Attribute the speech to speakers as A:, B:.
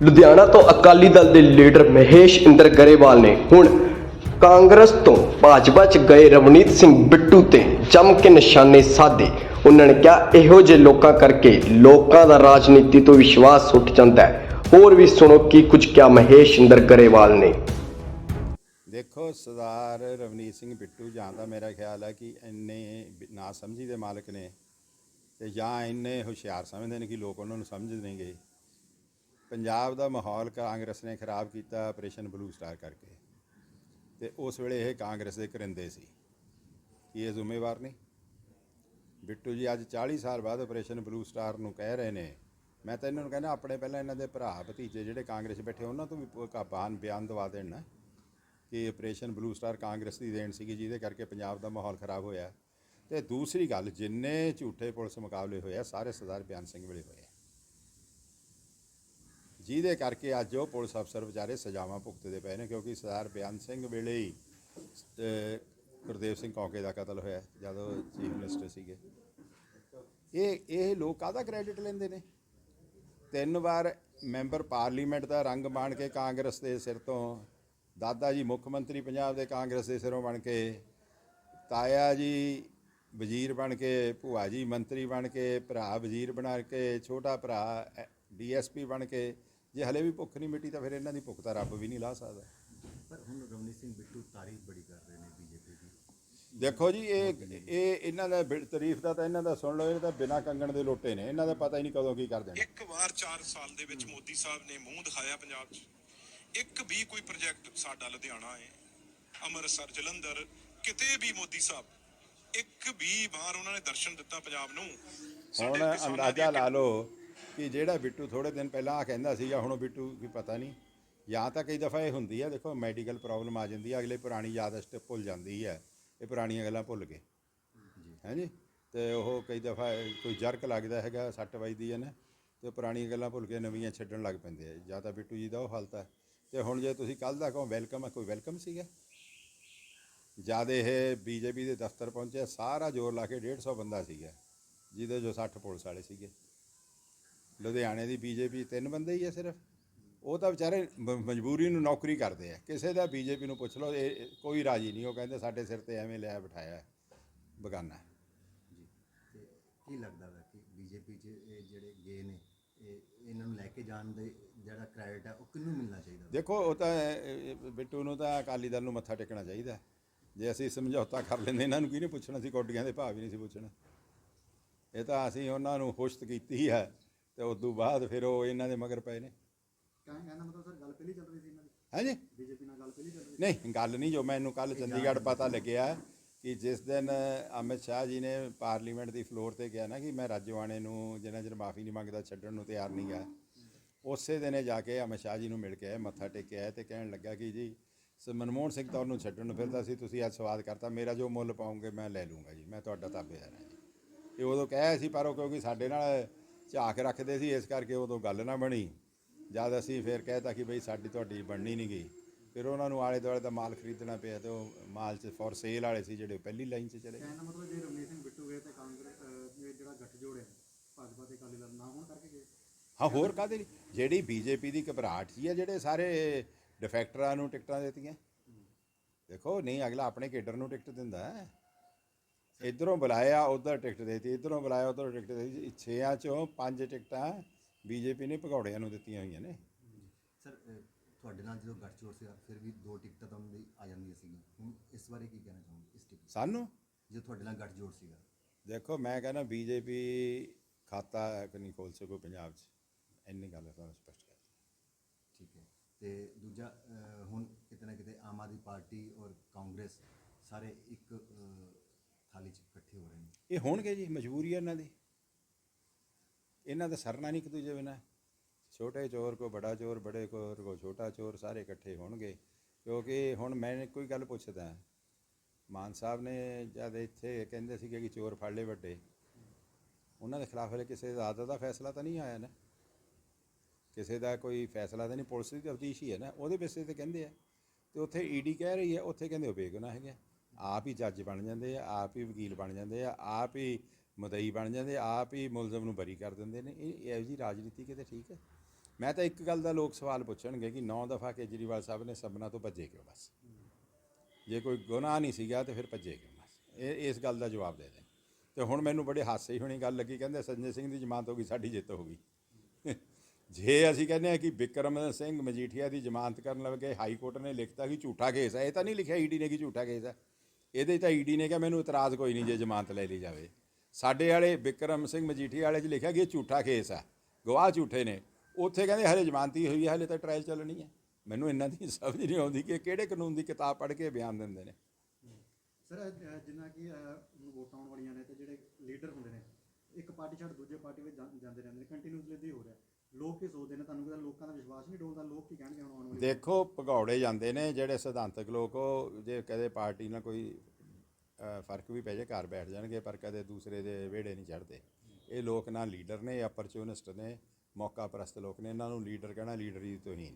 A: ਲੁਧਿਆਣਾ ਤੋਂ ਅਕਾਲੀ ਦਲ ਦੇ ਲੀਡਰ ਮਹੇਸ਼ ਇੰਦਰ ਗਰੇਵਾਲ ਨੇ ਹੁਣ ਕਾਂਗਰਸ ਤੋਂ ਭਾਜਪਾ 'ਚ ਗਏ ਰਵਨੀਤ ਸਿੰਘ ਬਿੱਟੂ ਤੇ ਜੰਮ ਕੇ ਨਿਸ਼ਾਨੇ ਸਾਧੇ। ਉਹਨਾਂ ਨੇ ਕਿਹਾ, ਇਹੋ ਜਿਹੇ ਲੋਕਾਂ ਕਰਕੇ ਲੋਕਾਂ ਦਾ ਰਾਜਨੀਤੀ ਤੋਂ ਵਿਸ਼ਵਾਸ ਉੱਠ ਜਾਂਦਾ ਹੈ। ਹੋਰ ਵੀ ਸੁਣੋ ਕੀ ਕੁਝ ਕਿਹਾ ਮਹੇਸ਼ ਇੰਦਰ ਗਰੇਵਾਲ ਨੇ।
B: ਦੇਖੋ ਸਰਦਾਰ ਰਵਨੀਤ ਸਿੰਘ ਬਿੱਟੂ, ਜਾਂ ਤਾਂ ਮੇਰਾ ਖਿਆਲ ਹੈ ਕਿ ਇੰਨੇ ਨਾ ਸਮਝੀ ਦੇ ਮਾਲਕ ਨੇ ਤੇ ਜਾਂ ਇੰਨੇ ਹੁਸ਼ਿਆਰ ਸਮਝਦੇ ਨੇ ਕਿ ਲੋਕ ਉਹਨਾਂ ਨੂੰ ਸਮਝ ਨਹੀਂ ਗਏ। ਪੰਜਾਬ ਦਾ ਮਾਹੌਲ ਕਾਂਗਰਸ ਨੇ ਖਰਾਬ ਕੀਤਾ ਆਪਰੇਸ਼ਨ ਬਲੂ ਸਟਾਰ ਕਰਕੇ। ਤੇ ਉਸ ਵੇਲੇ ਇਹ ਕਾਂਗਰਸ ਦੇ ਕਰਿੰਦੇ ਸੀ। ਕੀ ਇਹ ਜ਼ਿੰਮੇਵਾਰ ਨਹੀਂ ਬਿੱਟੂ ਜੀ, ਅੱਜ 40 ਸਾਲ ਬਾਅਦ ਆਪਰੇਸ਼ਨ ਬਲੂ ਸਟਾਰ ਨੂੰ ਕਹਿ ਰਹੇ ਨੇ। ਮੈਂ ਤਾਂ ਇਹਨਾਂ ਨੂੰ ਕਹਿੰਦਾ, ਆਪਣੇ ਪਹਿਲਾਂ ਇਹਨਾਂ ਦੇ ਭਰਾ, ਭਤੀਜੇ ਜਿਹੜੇ ਕਾਂਗਰਸ 'ਚ ਬੈਠੇ, ਉਹਨਾਂ ਤੋਂ ਵੀ ਪ- ਬਿਆਨ ਬਿਆਨ ਦਵਾ ਦੇਣ ਨਾ। ਕਿ ਆਪਰੇਸ਼ਨ ਬਲੂ ਸਟਾਰ ਕਾਂਗਰਸ ਦੀ ਦੇਣ ਸੀਗੀ, ਜਿਹਦੇ ਕਰਕੇ ਪੰਜਾਬ ਦਾ ਮਾਹੌਲ ਖਰਾਬ ਹੋਇਆ। ਤੇ ਦੂਸਰੀ ਗੱਲ, ਜਿੰਨੇ ਝੂਠੇ ਪੁਲਿਸ ਮੁਕਾਬਲੇ ਹੋਏ ਆ, ਸਾਰੇ ਸਰਦਾਰ ਬਿਆਨ ਸਿੰਘ ਵੇਲੇ ਹੋਏ ਜਿਹਦੇ ਕਰਕੇ ਅੱਜ ਉਹ ਪੁਲਿਸ ਅਫਸਰ ਵਿਚਾਰੇ ਸਜ਼ਾਵਾਂ ਭੁਗਤਦੇ ਪਏ ਨੇ, ਕਿਉਂਕਿ ਸਰਦਾਰ ਬਿਆਨ ਸਿੰਘ ਵੇਲੇ ਹੀ ਗੁਰਦੇਵ ਸਿੰਘ ਕੌਕੇ ਦਾ ਕਤਲ ਹੋਇਆ ਜਦੋਂ ਚੀਫ ਮਿਨਿਸਟਰ ਸੀਗੇ। ਇਹ ਇਹ ਲੋਕ ਕਾਹਦਾ ਕ੍ਰੈਡਿਟ ਲੈਂਦੇ ਨੇ? ਤਿੰਨ ਵਾਰ ਮੈਂਬਰ ਪਾਰਲੀਮੈਂਟ ਦਾ ਰੰਗ ਮਾਣ ਕੇ ਕਾਂਗਰਸ ਦੇ ਸਿਰ ਤੋਂ, ਦਾਦਾ ਜੀ ਮੁੱਖ ਮੰਤਰੀ ਪੰਜਾਬ ਦੇ ਕਾਂਗਰਸ ਦੇ ਸਿਰੋਂ ਬਣ ਕੇ, ਤਾਇਆ ਜੀ ਵਜ਼ੀਰ ਬਣ ਕੇ, ਭੂਆ ਜੀ ਮੰਤਰੀ ਬਣ ਕੇ, ਭਰਾ ਵਜ਼ੀਰ ਬਣਾ ਕੇ, ਛੋਟਾ ਭਰਾ ਡੀਐਸਪੀ ਬਣ ਕੇ ਜੇ ਹਲੇ ਵੀ ਭੁੱਖ ਨਹੀਂ ਮਿਟੀ ਤਾਂ ਫਿਰ ਇਹਨਾਂ ਦੀ ਭੁੱਖ ਤਾਂ ਰੱਬ ਵੀ ਨਹੀਂ ਲਾ ਸਕਦਾ।
C: ਪਰ ਹੁਣ ਰਵਨੀਤ ਸਿੰਘ ਬਿੱਟੂ ਤਾਰੀਫ ਬੜੀ ਕਰ ਰਹੇ ਨੇ ਬੀਜੇਪੀ ਦੀ।
B: ਦੇਖੋ ਜੀ ਇਹ ਇਹ ਇਹਨਾਂ ਦਾ ਤਾਰੀਫ ਦਾ ਤਾਂ ਇਹਨਾਂ ਦਾ ਸੁਣ ਲਓ ਇਹ ਤਾਂ ਬਿਨਾਂ ਕੰਗਣ ਦੇ ਲੋਟੇ ਨੇ। ਇਹਨਾਂ ਦਾ ਪਤਾ ਹੀ ਨਹੀਂ ਕਦੋਂ ਕੀ ਕਰ ਦੇਣਾ।
D: ਇੱਕ ਵਾਰ 4 ਸਾਲ ਦੇ ਵਿੱਚ ਮੋਦੀ ਸਾਹਿਬ ਨੇ ਮੂੰਹ ਦਿਖਾਇਆ ਪੰਜਾਬ 'ਚ। ਇੱਕ ਵੀ ਕੋਈ ਪ੍ਰੋਜੈਕਟ ਸਾਡਾ ਲੁਧਿਆਣਾ ਹੈ ਅੰਮ੍ਰਿਤਸਰ ਜਲੰਧਰ ਕਿਤੇ ਵੀ ਮੋਦੀ ਸਾਹਿਬ ਇੱਕ ਵੀ ਵਾਰ ਉਹਨਾਂ ਨੇ ਦਰਸ਼ਨ ਦਿੱਤਾ ਪੰਜਾਬ ਨੂੰ।
B: ਹੁਣ ਅੰਦਾਜ਼ਾ ਲਾ ਲਓ ਕਿ ਜਿਹੜਾ ਬਿੱਟੂ ਥੋੜੇ ਦਿਨ ਪਹਿਲਾਂ ਆ ਕਹਿੰਦਾ ਸੀਗਾ, ਹੁਣ ਉਹ ਬਿੱਟੂ ਕੀ ਪਤਾ ਨਹੀਂ। ਜਾਂ ਤਾਂ ਕਈ ਦਫਾ ਇਹ ਹੁੰਦੀ ਹੈ ਦੇਖੋ ਮੈਡੀਕਲ ਪ੍ਰੋਬਲਮ ਆ ਜਾਂਦੀ ਹੈ ਅਗਲੇ ਪੁਰਾਣੀ ਯਾਦਸ਼ਤ ਭੁੱਲ ਜਾਂਦੀ ਹੈ ਇਹ ਪੁਰਾਣੀਆਂ ਗੱਲਾਂ ਭੁੱਲ ਗਏ। ਹੈਂਜੀ ਤੇ ਉਹ ਕਈ ਦਫਾ ਕੋਈ ਜਰਕ ਲੱਗਦਾ ਹੈਗਾ, ਸੱਟ ਵੱਜਦੀ ਹੈ ਨਾ, ਤੇ ਪੁਰਾਣੀਆਂ ਗੱਲਾਂ ਭੁੱਲ ਕੇ ਨਵੀਆਂ ਛੱਡਣ ਲੱਗ ਪੈਂਦੇ ਆ। ਜਾਂ ਤਾਂ ਬਿੱਟੂ ਜੀ ਦਾ ਉਹ ਹਾਲਤ ਹੈ ਤੇ ਹੁਣ ਜੇ ਤੁਸੀਂ ਕੱਲ ਦਾ ਕਹੋ ਵੈਲਕਮ ਹੈ ਕੋਈ ਵੈਲਕਮ ਸੀਗਾ? ਜਦ ਇਹ ਬੀਜੇਪੀ ਦੇ ਦਫ਼ਤਰ ਪਹੁੰਚਿਆ, ਸਾਰਾ ਜ਼ੋਰ ਲਾ ਕੇ 150 ਬੰਦਾ ਸੀਗਾ, ਜਿਹਦੇ ਜੋ 60 ਪੁਲਿਸ ਵਾਲੇ ਸੀਗੇ। ਲੁਧਿਆਣੇ ਦੀ ਬੀਜੇਪੀ ਤਿੰਨ ਬੰਦੇ ਹੀ ਆ ਸਿਰਫ। ਉਹ ਤਾਂ ਵਿਚਾਰੇ ਮਜਬੂਰੀ ਨੂੰ ਨੌਕਰੀ ਕਰਦੇ ਆ। ਕਿਸੇ ਦਾ ਬੀਜੇਪੀ ਨੂੰ ਪੁੱਛ ਲਓ ਇਹ ਕੋਈ ਰਾਜੀ ਨਹੀਂ। ਉਹ ਕਹਿੰਦੇ ਸਾਡੇ ਸਿਰ ਤੇ ਐਵੇਂ ਲਿਆ ਬਿਠਾਇਆ ਹੈ, ਬੇਗਾਨਾ। ਹੈ।
C: ਜੀ। ਤੇ ਕੀ ਲੱਗਦਾ ਹੈ ਕਿ ਬੀਜੇਪੀ 'ਚ ਇਹ ਜਿਹੜੇ ਗਏ ਨੇ ਇਹ ਇਹਨਾਂ ਨੂੰ ਲੈ ਕੇ ਜਾਣ ਦੇ ਜਿਹੜਾ ਕ੍ਰੈਡਿਟ ਹੈ ਉਹ ਕਿਹਨੂੰ ਮਿਲਣਾ ਚਾਹੀਦਾ?
B: ਦੇਖੋ ਉਹ ਤਾਂ ਬਿੱਟੂ ਨੂੰ ਤਾਂ ਅਕਾਲੀ ਦਲ ਨੂੰ ਮੱਥਾ ਟੇਕਣਾ ਚਾਹੀਦਾ। ਜੇ ਅਸੀਂ ਸਮਝੌਤਾ ਕਰ ਲੈਂਦੇ ਇਹਨਾਂ ਨੂੰ ਕਿਹਨੇ ਪੁੱਛਣਾ? ਸੀ ਕੋਟੀਆਂ ਦੇ ਭਾਅ ਵੀ ਨਹੀਂ ਸੀ ਪੁੱਛਣਾ। ਇਹ ਤਾਂ ਅਸੀਂ ਉਹਨਾਂ ਨੂੰ ਖੁਸ਼ਤ ਕੀਤੀ ਹੈ। ਤੇ ਉਸ ਤੋਂ ਬਾਅਦ ਫਿਰ ਉਹ ਇਹਨਾਂ ਦੇ ਮਗਰ ਪਏ ਨੇ।
C: ਕਹਿੰਦਾ ਕਹਿੰਦਾ ਮਤਲਬ ਸਰ ਗੱਲ ਪਹਿਲੀ ਚੱਲ ਰਹੀ ਸੀ ਇਹਨਾਂ ਦੀ?
B: ਹਾਂਜੀ।
C: ਬੀਜੇਪੀ ਨਾਲ ਗੱਲ ਪਹਿਲੀ ਚੱਲ ਰਹੀ
B: ਨਹੀਂ ਗੱਲ ਨਹੀਂ ਜੋ ਮੈਨੂੰ ਕੱਲ ਚੰਡੀਗੜ੍ਹ ਪਤਾ ਲੱਗਿਆ ਕਿ ਜਿਸ ਦਿਨ ਅਮਿਤ ਸ਼ਾਹ ਜੀ ਨੇ ਪਾਰਲੀਮੈਂਟ ਦੀ ਫਲੋਰ ਤੇ ਕਿਹਾ ਨਾ ਕਿ ਮੈਂ ਰਾਜਵਾਨੇ ਨੂੰ ਜਿੰਨਾ ਚਿਰ ਮਾਫੀ ਨਹੀਂ ਮੰਗਦਾ ਛੱਡਣ ਨੂੰ ਤਿਆਰ ਨਹੀਂ ਗਾ। ਉਸੇ ਦਿਨੇ ਜਾ ਕੇ ਅਮਿਤ ਸ਼ਾਹ ਜੀ ਨੂੰ ਮਿਲ ਕੇ ਆਏ ਮੱਥਾ ਟੇਕਿਆ ਆਏ ਤੇ ਕਹਿਣ ਲੱਗਾ ਕਿ ਜੀ ਸ- ਮਨਮੋਹਨ ਸਿੰਘ ਤਾਂ ਉਹਨੂੰ ਛੱਡਣ ਨੂੰ ਫਿਰਦਾ ਸੀ ਤੁਸੀਂ ਅੱਜ ਸਵਾਦ ਕਰਤਾ ਮੇਰਾ ਜੋ ਮੁੱਲ ਪਾਉਂਗੇ ਮੈਂ ਲੈ ਲੂੰਗਾ ਜੀ ਮੈਂ ਤੁਹਾਡਾ ਤਾਬੇਦਾਰ ਹਾਂ ਜੀ। ਇਹ ਉਦੋਂ ਕਹਿਆ ਸੀ ਪਰ ਉਹ ਕਿਉਂਕਿ ਸਾਡੇ ਨਾਲ ਝਾਕ ਰੱਖਦੇ ਸੀ ਇਸ ਕਰਕੇ ਉਦੋਂ ਗੱਲ ਨਾ ਬਣੀ। ਜਦ ਅਸੀਂ ਫਿਰ ਕਹਿਤਾ ਕਿ ਬਈ ਸਾਡੀ ਤੁਹਾਡੀ ਬਣਨੀ ਨਹੀਂ ਗਈ ਫਿਰ ਉਹਨਾਂ ਨੂੰ ਆਲੇ ਦੁਆਲੇ ਦਾ ਮਾਲ ਖਰੀਦਣਾ ਪਿਆ ਤੇ ਉਹ ਮਾਲ 'ਚ ਫॉर ਸੇਲ ਵਾਲੇ ਸੀ ਜਿਹੜੇ ਪਹਿਲੀ ਲਾਈਨ 'ਚ ਚਲੇ ਗਏ।
E: ਮਤਲਬ ਜੇ ਰਵਨੀਤ ਸਿੰਘ ਬਿੱਟੂ ਗਏ ਤੇ ਕਾਂਗਰਸ ਜਿਹੜਾ ਗੱਠਜੋੜ ਹੈ ਭਾਜਪਾ ਤੇ ਅਕਾਲੀ ਦਲ ਨਾ ਹੋਣ ਕਰਕੇ ਗਏ?
B: ਹਾਂ ਹੋਰ ਕਾਹਦੇ ਲਈ? ਜਿਹੜੀ ਬੀਜੇਪੀ ਦੀ ਘਬਰਾਹਟ ਸੀ ਆ ਜਿਹੜੇ ਸਾਰੇ ਡਿਫੈਕਟਰਾਂ ਨੂੰ ਟਿਕਟਾਂ ਦਿੱਤੀਆਂ। ਦੇਖੋ ਨਹੀਂ ਅਗਲਾ ਆਪਣੇ ਕੇਡਰ ਨੂੰ ਟਿਕਟ ਦਿੰਦਾ। ਹੈ ਇਧਰੋਂ ਬੁਲਾਇਆ ਉਧਰ ਟਿਕਟ ਦੇਤੀ ਇਧਰੋਂ ਬੁਲਾਇਆ ਉਧਰ ਟਿਕਟ ਦੇਤੀ। ਛੇਆਂ ਚੋਂ ਪੰਜ ਟਿਕਟਾਂ ਬੀਜੇਪੀ ਨੇ ਭਗੌੜਿਆਂ ਨੂੰ ਦਿੱਤੀਆਂ ਹੋਈਆਂ ਨੇ।
C: ਸਰ ਤੁਹਾਡੇ ਨਾਲ ਜਦੋਂ ਗੱਠਜੋੜ ਸੀਗਾ ਫਿਰ ਵੀ ਦੋ ਟਿਕਟਾਂ ਤਾਂ ਉਹਨਾਂ ਦੀ ਆ ਜਾਂਦੀਆਂ ਸੀਗੀਆਂ। ਹੁਣ ਇਸ ਬਾਰੇ ਕੀ ਕਹਿਣਾ ਚਾਹੋਗੇ? ਇਸ ਟਿਕਟ
B: ਸਾਨੂੰ?
C: ਜੋ ਤੁਹਾਡੇ ਨਾਲ ਗੱਠਜੋੜ ਸੀਗਾ।
B: ਦੇਖੋ ਮੈਂ ਕਹਿੰਦਾ ਬੀਜੇਪੀ ਖਾਤਾ ਨਹੀਂ ਖੋਲ ਸਕੋ ਪੰਜਾਬ 'ਚ। ਇੰਨੀ ਗੱਲ ਤੁਹਾਨੂੰ ਸਪਸ਼ਟ ਕਰ
C: ਠੀਕ ਹੈ। ਤੇ ਦੂਜਾ ਹੁਣ ਕਿਤੇ ਨਾ ਕਿਤੇ ਆਮ ਆਦਮੀ ਪਾਰਟੀ ਔਰ ਕਾਂਗਰਸ ਸਾਰੇ ਇੱਕ ਥਾਲੀ 'ਚ ਇਕੱਠੇ ਹੋ ਰਹੇ ਨੇ।
B: ਇਹ ਹੋਣਗੇ ਜੀ, ਮਜਬੂਰੀ ਹੈ ਇਹਨਾਂ ਦੀ। ਇਹਨਾਂ ਦਾ ਸਰਨਾ ਨਹੀਂ ਇੱਕ ਦੂਜੇ ਬਿਨਾ। ਛੋਟੇ ਚੋਰ ਕੋ ਬੜਾ ਚੋਰ, ਬੜੇ ਚੋਰ ਕੋ ਛੋਟਾ ਚੋਰ, ਸਾਰੇ ਇਕੱਠੇ ਹੋਣਗੇ। ਕਿਉਂਕਿ ਹੁਣ ਮੈਂ ਕੋਈ ਗੱਲ ਪੁੱਛਦਾ। ਮਾਨ ਸਾਹਿਬ ਨੇ ਜਦ ਇੱਥੇ ਕਹਿੰਦੇ ਸੀਗੇ ਕਿ ਚੋਰ ਫੜ ਲਏ ਵੱਡੇ, ਉਹਨਾਂ ਦੇ ਖਿਲਾਫ ਹਲੇ ਕਿਸੇ ਦਾ ਆਦਤ ਦਾ ਫੈਸਲਾ ਤਾਂ ਨਹੀਂ ਆਇਆ ਨਾ। ਕਿਸੇ ਦਾ ਕੋਈ ਫੈਸਲਾ ਤਾਂ ਨਹੀਂ, ਪੁਲਿਸ ਦੀ ਤਫਤੀਸ਼ ਹੀ ਹੈ ਨਾ। ਉਹਦੇ ਬੇਸਿਸ ਤੇ ਕਹਿੰਦੇ ਆ। ਤੇ ਉੱਥੇ ਈਡੀ ਕਹਿ ਰਹੀ ਹੈ, ਉੱਥੇ ਕਹਿੰਦੇ ਉਹ ਬੇਗੁਨਾਹ ਹੈਗੇ ਆ। ਆਪ ਹੀ ਜੱਜ ਬਣ ਜਾਂਦੇ ਆ, ਆਪ ਹੀ ਵਕੀਲ ਬਣ ਜਾਂਦੇ ਆ, ਆਪ ਹੀ ਮਦਈ ਬਣ ਜਾਂਦੇ ਆਪ ਹੀ ਮੁਲਜ਼ਮ ਨੂੰ ਬਰੀ ਕਰ ਦਿੰਦੇ ਨੇ। ਇਹ ਇਹੋ ਜੀ ਰਾਜਨੀਤੀ ਕਿਤੇ ਠੀਕ ਹੈ? ਮੈਂ ਤਾਂ ਇੱਕ ਗੱਲ ਦਾ ਲੋਕ ਸਵਾਲ ਪੁੱਛਣਗੇ ਕਿ 9 ਦਫਾ ਕੇਜਰੀਵਾਲ ਸਾਹਿਬ ਨੇ ਸਭਨਾ ਤੋਂ ਭੱਜੇ ਕਿਉਂ ਬਸ? ਜੇ ਕੋਈ ਗੁਨਾਹ ਨਹੀਂ ਸੀਗਾ ਤੇ ਫਿਰ ਭੱਜੇ ਕਿਉਂ ਬਸ? ਇਹ, ਇਸ ਗੱਲ ਦਾ ਜਵਾਬ ਦੇ ਦੇ। ਤੇ ਹੁਣ ਮੈਨੂੰ ਬੜੇ ਹਾਸੇ ਹੋਣੀ ਗੱਲ ਲੱਗੀ, ਕਹਿੰਦੇ ਸੰਜੇ ਸਿੰਘ ਦੀ ਜ਼ਮਾਨਤ ਹੋ ਗਈ, ਸਾਡੀ ਜਿੱਤ ਹੋ ਗਈ। ਜੇ ਅਸੀਂ ਕਹਿੰਦੇ ਆ ਕਿ ਬਿਕਰਮ ਸਿੰਘ ਮਜੀਠੀਆ ਦੀ ਜ਼ਮਾਨਤ ਕਰਨ ਲੱਗੇ ਹਾਈ ਕੋਰਟ ਨੇ ਲਿਖਤਾ ਕਿ ਝੂਠਾ ਕੇਸ ਹੈ, ਇਹ ਤਾਂ ਨਹੀਂ ਲਿਖਿਆ ਈਡੀ ਨੇ ਕਿ ਝੂਠਾ ਕੇਸ ਹੈ। ਇਹਦੇ 'ਚ ਤਾਂ ਈਡੀ ਨੇ ਕਿਹਾ ਮੈਨੂੰ ਇਤਰਾਜ਼ ਕੋਈ ਨਹੀਂ ਜੇ ਜ਼ਮਾਨਤ ਲੈ ਲਈ ਜਾਵੇ। ਸਾਡੇ ਵਾਲੇ ਵਿਕਰਮ ਸਿੰਘ ਮਜੀਠੀਆ ਵਾਲੇ 'ਚ ਲਿਖਿਆ ਕਿ ਇਹ ਝੂਠਾ ਕੇਸ ਹੈ ਗਵਾਹ ਝੂਠੇ ਨੇ। ਉੱਥੇ ਕਹਿੰਦੇ ਹਲੇ ਜ਼ਮਾਨਤੀ ਹੋਈ ਹੈ ਹਲੇ ਤਾਂ ਟ੍ਰਾਇਲ ਚੱਲਣੀ ਹੈ ਮੈਨੂੰ ਇਹਨਾਂ ਦੀ ਸਮਝ ਨਹੀਂ ਆਉਂਦੀ ਕਿ ਕਿਹੜੇ ਕਾਨੂੰਨ ਦੀ ਕਿਤਾਬ ਪੜ੍ਹ ਕੇ ਬਿਆਨ ਦਿੰਦੇ ਨੇ।
E: ਸਰ ਜਿੰਨਾ ਕਿ ਵੋਟਾਂ ਆਉਣ ਵਾਲੀਆਂ ਨੇ ਤੇ ਜਿਹੜੇ ਲੀਡਰ ਹੁੰਦੇ ਨੇ, ਇੱਕ ਪਾਰਟੀ ਛੱਡ ਦੂਜੇ ਪਾਰਟੀ ਵਿੱਚ ਜਾਂਦੇ ਰਹਿੰਦੇ ਨੇ ਕੰਟੀਨਿਊਸਲੀ ਹੋ ਰਿਹਾ। ਲੋਕ ਕੀ ਸੋਚਦੇ ਨੇ, ਤੁਹਾਨੂੰ ਕਿਹਦਾ ਲੋਕਾਂ ਦਾ ਵਿਸ਼ਵਾਸ ਨਹੀਂ ਡੋਲਦਾ, ਲੋਕ ਕੀ ਕਹਿਣਗੇ ਹੁਣ ਆਉਣ ਵਾਲੀ
B: ਦੇਖੋ, ਭਗੌੜੇ ਜਾਂਦੇ ਨੇ, ਜਿਹੜੇ ਸਿਧਾਂਤਕ ਲੋਕ, ਉਹ ਜੇ ਕਦੇ ਪਾਰਟੀ ਨਾਲ ਕੋਈ ਫ਼ਰਕ ਵੀ ਪੈ ਜਾਏ, ਘਰ ਬੈਠ ਜਾਣਗੇ, ਪਰ ਕਦੇ ਦੂਸਰੇ ਦੇ ਵਿਹੜੇ ਨਹੀਂ ਚੜ੍ਹਦੇ। ਇਹ ਲੋਕ ਨਾ ਲੀਡਰ ਨੇ, ਅਪਰਚੂਨਿਸਟ ਨੇ, ਮੌਕਾ ਪ੍ਰਸਤ ਲੋਕ ਨੇ, ਇਹਨਾਂ ਨੂੰ ਲੀਡਰ ਕਹਿਣਾ ਲੀਡਰੀ ਤੋਂ ਹੀ ਹੈ